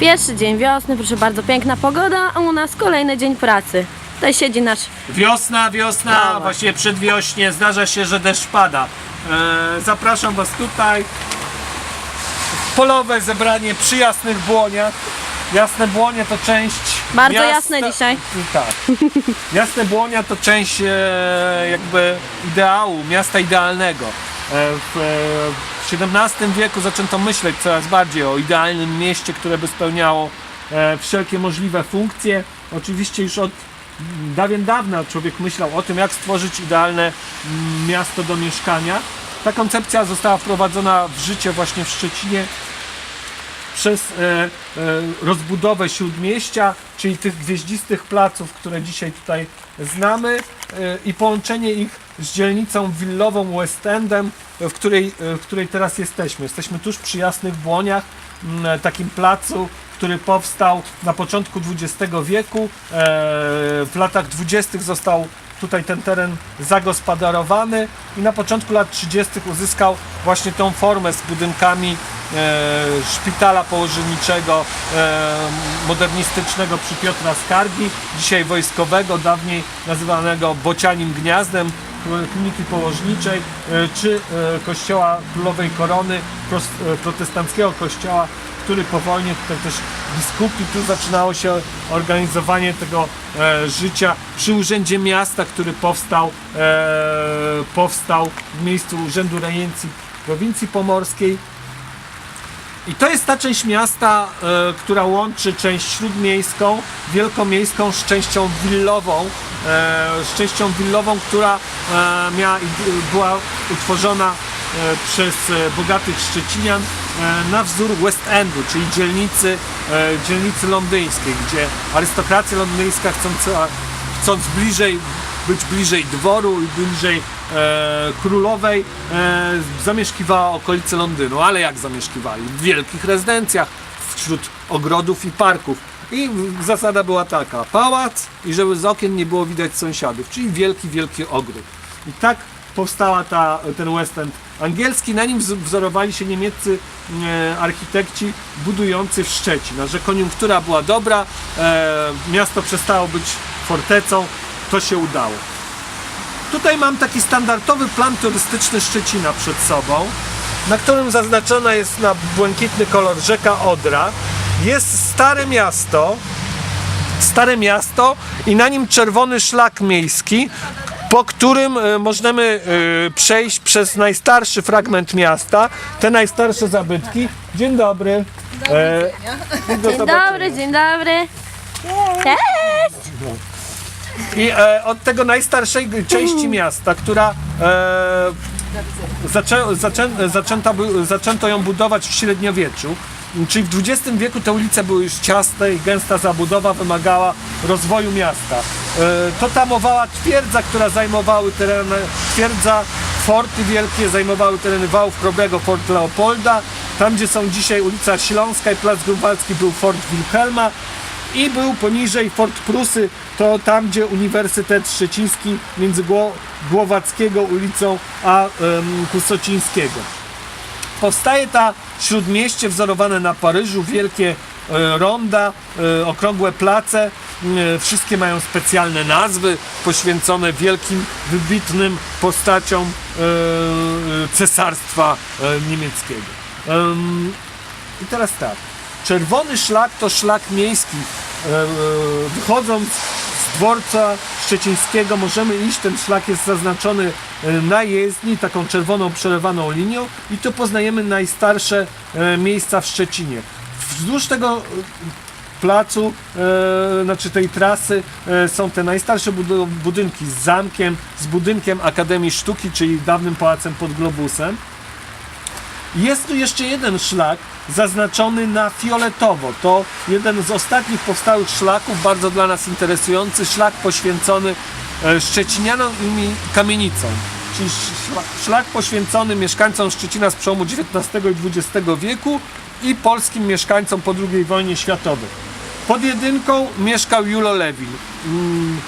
Pierwszy dzień wiosny, proszę bardzo, piękna pogoda, a u nas kolejny dzień pracy. Tutaj siedzi nasz Wiosna, wiosna, Brawo. właśnie przedwiośnie, zdarza się, że deszcz pada. E, zapraszam Was tutaj. Polowe zebranie przy Jasnych Błoniach. Jasne Błonie to część Bardzo miasta... jasne dzisiaj. Tak. Jasne Błonia to część e, jakby ideału, miasta idealnego. E, w, e, XVII wieku zaczęto myśleć coraz bardziej o idealnym mieście, które by spełniało e, wszelkie możliwe funkcje. Oczywiście już od dawien dawna człowiek myślał o tym, jak stworzyć idealne mm, miasto do mieszkania. Ta koncepcja została wprowadzona w życie właśnie w Szczecinie przez e, e, rozbudowę śródmieścia, czyli tych gwieździstych placów, które dzisiaj tutaj znamy e, i połączenie ich z dzielnicą willową West Endem, w której, e, w której teraz jesteśmy. Jesteśmy tuż przy Jasnych Błoniach, takim placu, który powstał na początku XX wieku. W latach 20. został tutaj ten teren zagospodarowany i na początku lat 30. uzyskał właśnie tą formę z budynkami szpitala położniczego e, modernistycznego przy Piotra Skargi, dzisiaj wojskowego, dawniej nazywanego Bocianim Gniazdem, kliniki położniczej, e, czy e, kościoła Królowej Korony, e, protestanckiego kościoła, który po wojnie tutaj też biskupi, tu zaczynało się organizowanie tego e, życia przy Urzędzie Miasta, który powstał, e, powstał w miejscu Urzędu Rejencji Prowincji Pomorskiej. I to jest ta część miasta, e, która łączy część śródmiejską, wielkomiejską z częścią willową, e, z częścią willową, która e, miała, była utworzona przez bogatych Szczecinian na wzór West Endu, czyli dzielnicy, dzielnicy londyńskiej, gdzie arystokracja londyńska chcąc, chcąc bliżej być bliżej dworu i bliżej e, królowej, e, zamieszkiwała okolice Londynu. Ale jak zamieszkiwali? W wielkich rezydencjach, wśród ogrodów i parków. I zasada była taka, pałac i żeby z okien nie było widać sąsiadów, czyli wielki, wielki ogród. I tak powstała ta, ten West End angielski, na nim wz- wzorowali się niemieccy e, architekci budujący w Szczecin. A że koniunktura była dobra, e, miasto przestało być fortecą, to się udało. Tutaj mam taki standardowy plan turystyczny Szczecina przed sobą, na którym zaznaczona jest na błękitny kolor rzeka Odra. Jest stare miasto, stare miasto i na nim czerwony szlak miejski, po którym e, możemy e, przejść przez najstarszy fragment miasta, te najstarsze zabytki. Dzień dobry. E, Dzień zobaczenia. dobry, dzień dobry. Cześć! I e, od tego najstarszej części miasta, która e, zaczę, zaczę, zaczęto ją budować w średniowieczu, czyli w XX wieku te ulice były już ciasne i gęsta zabudowa wymagała rozwoju miasta. E, to tamowała twierdza, która zajmowały tereny, twierdza, forty wielkie zajmowały tereny wałów Krobiego, Fort Leopolda, tam gdzie są dzisiaj ulica Śląska i Plac Grunwaldzki był Fort Wilhelma, i był poniżej Fort Prusy, to tam, gdzie Uniwersytet Szczeciński między Gło- Głowackiego ulicą a Kusocińskiego. Powstaje ta śródmieście wzorowane na Paryżu, wielkie e, ronda, e, okrągłe place. E, wszystkie mają specjalne nazwy poświęcone wielkim, wybitnym postaciom cesarstwa niemieckiego. Em, i teraz tak. Czerwony szlak to szlak miejski. E, e, Wychodząc z dworca szczecińskiego możemy iść, ten szlak jest zaznaczony e, na jezdni, taką czerwoną przelewaną linią i tu poznajemy najstarsze miejsca w Szczecinie. Wzdłuż tego placu, e, znaczy tej trasy e, są te najstarsze budynki z zamkiem, z budynkiem Akademii Sztuki, czyli dawnym pałacem pod Globusem. Jest tu jeszcze jeden szlak zaznaczony na fioletowo. To jeden z ostatnich powstałych szlaków, bardzo dla nas interesujący, szlak poświęcony e, Szczecinianom i kamienicom. Czyli szla- szlak poświęcony mieszkańcom Szczecina z przełomu XIX i XX wieku i polskim mieszkańcom po II wojnie światowej. Pod jedynką mieszkał Julo Lewin. Mm,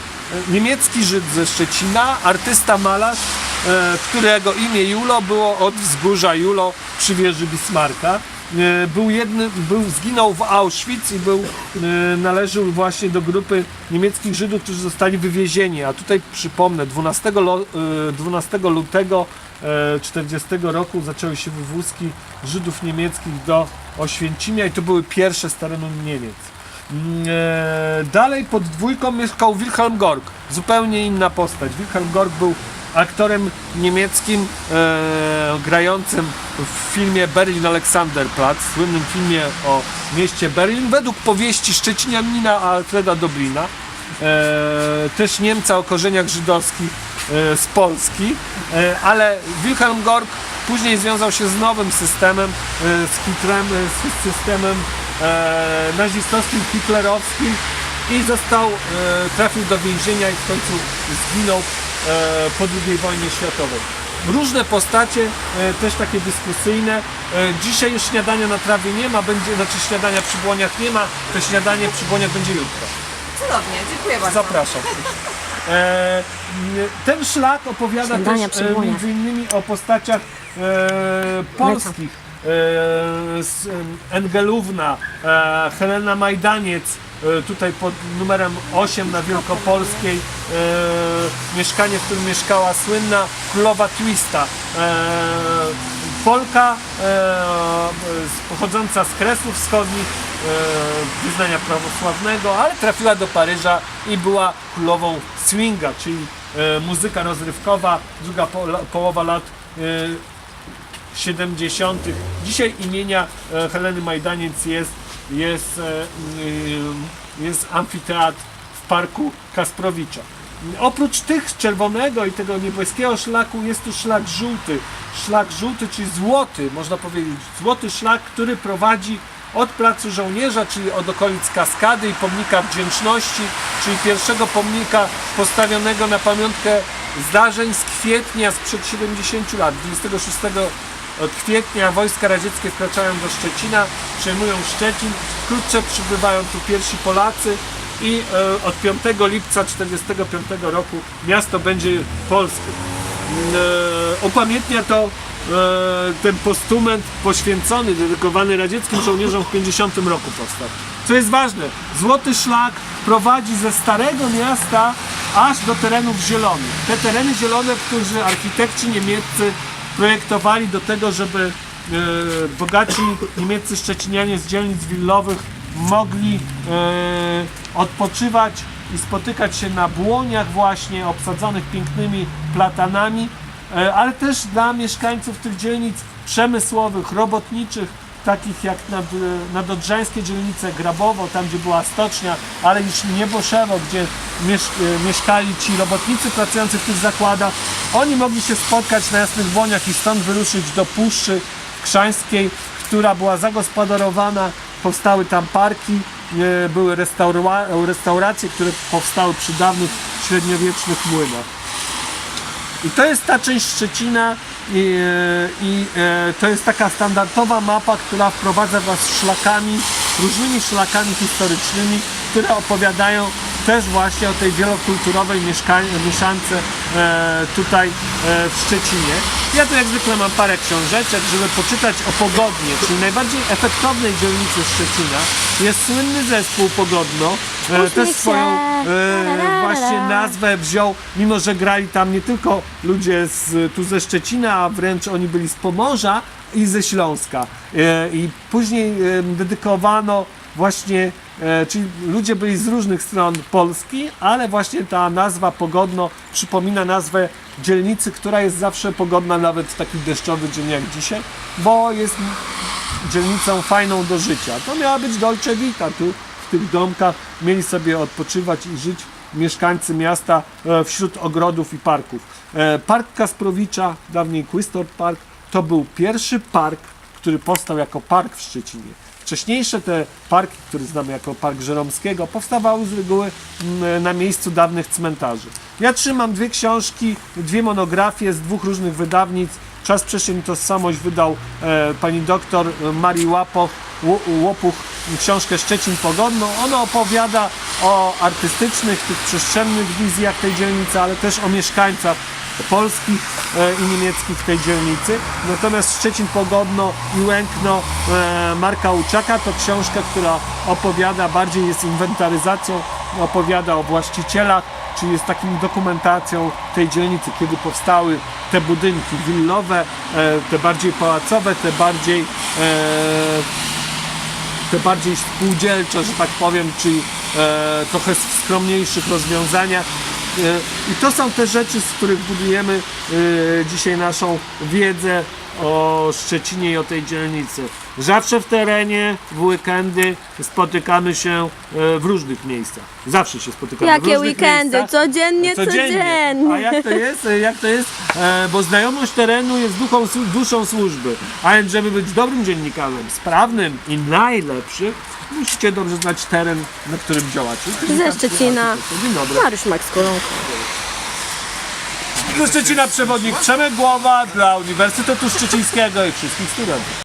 niemiecki Żyd ze Szczecina, artysta malarz, e, którego imię Julo było od wzgórza Julo przy wieży Bismarcka. e, był jednym, był, zginął w Auschwitz i był, e, należył właśnie do grupy niemieckich Żydów, którzy zostali wywiezieni. A tutaj przypomnę, 12, lo, e, 12 lutego 40 roku zaczęły się wywózki Żydów niemieckich do Oświęcimia i to były pierwsze z terenu Niemiec. Mm, e, Dalej pod dwójką mieszkał Wilhelm Gork, zupełnie inna postać. Wilhelm Gork był aktorem niemieckim e, grającym w filmie Berlin Alexanderplatz, słynnym filmie o mieście Berlin, według powieści Szczecinianina Alfreda Doblina, e, też Niemca o korzeniach żydowskich e, z Polski, e, ale Wilhelm Gork później związał się z nowym systemem, e, z Hitlem, e, z systemem e, nazistowskim, hitlerowskim i został, e, trafił do więzienia i w końcu zginął po II wojnie światowej. Różne postacie, e, też takie dyskusyjne. E, dzisiaj już śniadania na trawie nie ma, będzie, znaczy śniadania przy błoniach nie ma, to śniadanie przy błoniach będzie jutro. Cudownie, dziękuję bardzo. Zapraszam. E, ten szlak opowiada Śniadania też przy e, błoniach. między innymi o postaciach e, polskich. E, Engelówna, e, Helena Majdaniec, e, tutaj pod numerem 8 na Wielkopolskiej, e, mieszkanie, w którym mieszkała słynna królowa Twista. E, Polka e, pochodząca z Kresów Wschodnich, e, wyznania prawosławnego, ale trafiła do Paryża i była królową swinga, czyli e, muzyka rozrywkowa, druga po, połowa lat e, 70. Dzisiaj imienia e, Heleny Majdaniec jest, jest, e, y, jest amfiteatr w parku Kasprowicza. Oprócz tych czerwonego i tego niebieskiego szlaku jest tu szlak żółty. Szlak żółty, czyli złoty, można powiedzieć. Złoty szlak, który prowadzi od Placu Żołnierza, czyli od okolic Kaskady i Pomnika Wdzięczności, czyli pierwszego pomnika postawionego na pamiątkę zdarzeń z kwietnia sprzed 70 lat, 26 od kwietnia wojska radzieckie wkraczają do Szczecina, przejmują Szczecin, wkrótce przybywają tu pierwsi Polacy i e, od 5 lipca 1945 roku miasto będzie polskie. E, upamiętnia to e, ten postument poświęcony, dedykowany radzieckim żołnierzom w 50 roku powstał. Co jest ważne, Złoty Szlak prowadzi ze Starego Miasta aż do terenów zielonych. Te tereny zielone, które architekci niemieccy projektowali do tego, żeby e, bogaci niemieccy szczecinianie z dzielnic willowych mogli e, odpoczywać i spotykać się na błoniach właśnie obsadzonych pięknymi platanami, e, ale też dla mieszkańców tych dzielnic przemysłowych, robotniczych, takich jak nad, nadodrzańskie dzielnice Grabowo, tam gdzie była stocznia, ale już Nieboszewo, gdzie miesz, e, mieszkali ci robotnicy pracujący w tych zakładach. Oni mogli się spotkać na Jasnych Błoniach i stąd wyruszyć do Puszczy Krzańskiej, która była zagospodarowana, powstały tam parki, e, były restaura- restauracje, które powstały przy dawnych średniowiecznych młynach. I to jest ta część Szczecina i, e, i e, to jest taka standardowa mapa, która wprowadza Was szlakami, różnymi szlakami historycznymi, które opowiadają też właśnie o tej wielokulturowej mieszance tutaj e, w Szczecinie. Ja tu jak zwykle mam parę książeczek, żeby poczytać o Pogodnie, czyli najbardziej efektownej dzielnicy Szczecina. Jest słynny zespół Pogodno, e, też swoją e, właśnie nazwę wziął, mimo że grali tam nie tylko ludzie z, tu ze Szczecina, a wręcz oni byli z Pomorza i ze Śląska. E, I później e, dedykowano właśnie, e, czyli ludzie byli z różnych stron Polski, ale właśnie ta nazwa Pogodno przypomina nazwę dzielnicy, która jest zawsze pogodna nawet w taki deszczowy dzień jak dzisiaj, bo jest dzielnicą fajną do życia. To miała być Dolce Vita, tu w tych domkach mieli sobie odpoczywać i żyć mieszkańcy miasta e, wśród ogrodów i parków. E, Park Kasprowicza, dawniej Quistor Park, to był pierwszy park, który powstał jako park w Szczecinie. Wcześniejsze te parki, które znamy jako Park Żeromskiego, powstawały z reguły mm, na miejscu dawnych cmentarzy. Ja trzymam dwie książki, dwie monografie z dwóch różnych wydawnictw. Czas przestrzeń tożsamość wydał e, pani doktor Marii Łapoch, Łopuch książkę Szczecin Pogodną. Ona opowiada o artystycznych, tych przestrzennych wizjach tej dzielnicy, ale też o mieszkańcach polskich e, i niemieckich w tej dzielnicy. Natomiast Szczecin Pogodno i Łękno e, Marka Łuczaka to książka, która opowiada, bardziej jest inwentaryzacją, opowiada o właścicielach, czyli jest taką dokumentacją tej dzielnicy, kiedy powstały te budynki willowe, e, te bardziej pałacowe, te bardziej te bardziej spółdzielcze, że tak powiem, czyli e, trochę w skromniejszych rozwiązaniach. E, I to są te rzeczy, z których budujemy e, dzisiaj naszą wiedzę o Szczecinie i o tej dzielnicy. Zawsze w terenie, w weekendy spotykamy się e, w różnych miejscach. Zawsze się spotykamy w Jakie różnych weekendy? miejscach. Codziennie, codziennie. A jak to jest? E, Jak to jest? E, bo znajomość terenu jest duchą, duszą służby. A więc, żeby być dobrym dziennikarzem, sprawnym i najlepszym, musicie dobrze znać teren, na którym działacie. Ze Szczecina. Dzień dobry. Mariusz Max. Ze Szczecina przewodnik Przemek Głowa dla Uniwersytetu Szczecińskiego i wszystkich studentów.